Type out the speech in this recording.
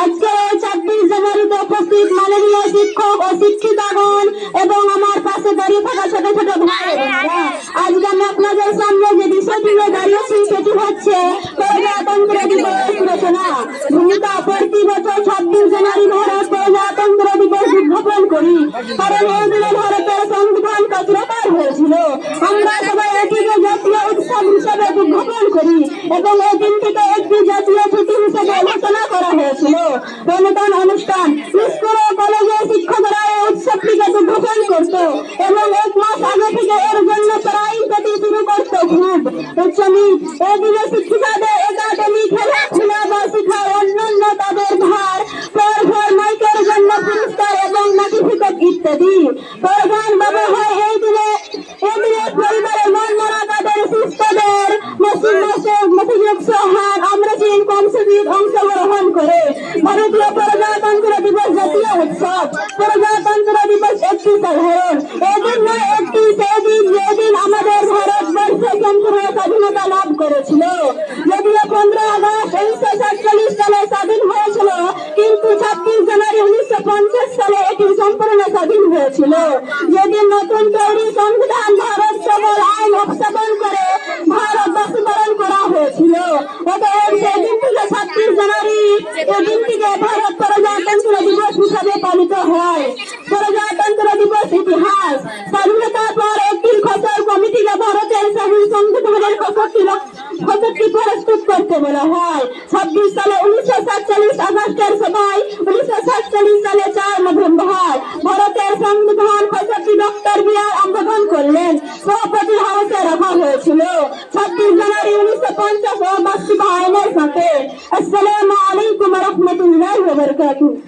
আজকে ছাব্বিশ জানুয়ারিতে উপস্থিত মাননীয় শিক্ষক ও শিক্ষিকাগণ এবং আমার পাশে দাঁড়িয়ে থাকা ছোট ছোট ভাই। আজকে আমি আপনাদের সামনে যে বিষয়টি নিয়ে দাঁড়িয়েছি সেটি হচ্ছে প্রজাতন্ত্র দিবস রচনা ভূমিকা প্রতি বছর ছাব্বিশ জানুয়ারি ভারত প্রজাতন্ত্র দিবস উদযাপন করি। কারণ এই দিনে ভারতের সংবিধান কার্যকর হয়েছিল? আমরা এবং এই দিনটিকে একটি জাতীয় ছুটি হিসেবে ঘোষণা করা হয়েছিল। অনুদান অনুষ্ঠান স্কুল ও কলেজে শিক্ষকরা এই উৎসবটিকে উদ্বোধন করত এবং এক মাস আগে থেকে এর জন্য প্রায় প্রতি শুরু করত খুব। উচ্চমি এদিকে শিক্ষিকাদের একাডেমি, খেলাধুলা বা শিক্ষার অন্যান্য তাদের ভার, পর পর মাইকের জন্য পুরস্কার এবং সার্টিফিকেট ইত্যাদি। প্রধান বাবা হয় এই ভারতীয় প্রজাতন্ত্র দিবস জাতীয় উৎসব প্রজাতন্ত্র দিবস একটি সাধারণ এদিন একটি সেদিন যেদিন আমাদের ভারতবর্ষ সম্পূর্ণ স্বাধীনতা লাভ করেছিল যদিও পনেরো আগস্ট উনিশশো সাতচল্লিশ সালে স্বাধীন হয়েছিল কিন্তু ছাব্বিশ জানুয়ারি উনিশশো পঞ্চাশ সালে এটি সম্পূর্ণ স্বাধীন হয়েছিল যেদিন নতুন তৈরি সংবিধান ছাব্বিশ সংবিধান খসড়টি ডক্টর আম্বেদকর করলেন হয়েছিল ছাব্বিশ জানুয়ারি উনিশশো পঞ্চাশ ও বার্ষিক আইনের সাথে Roberto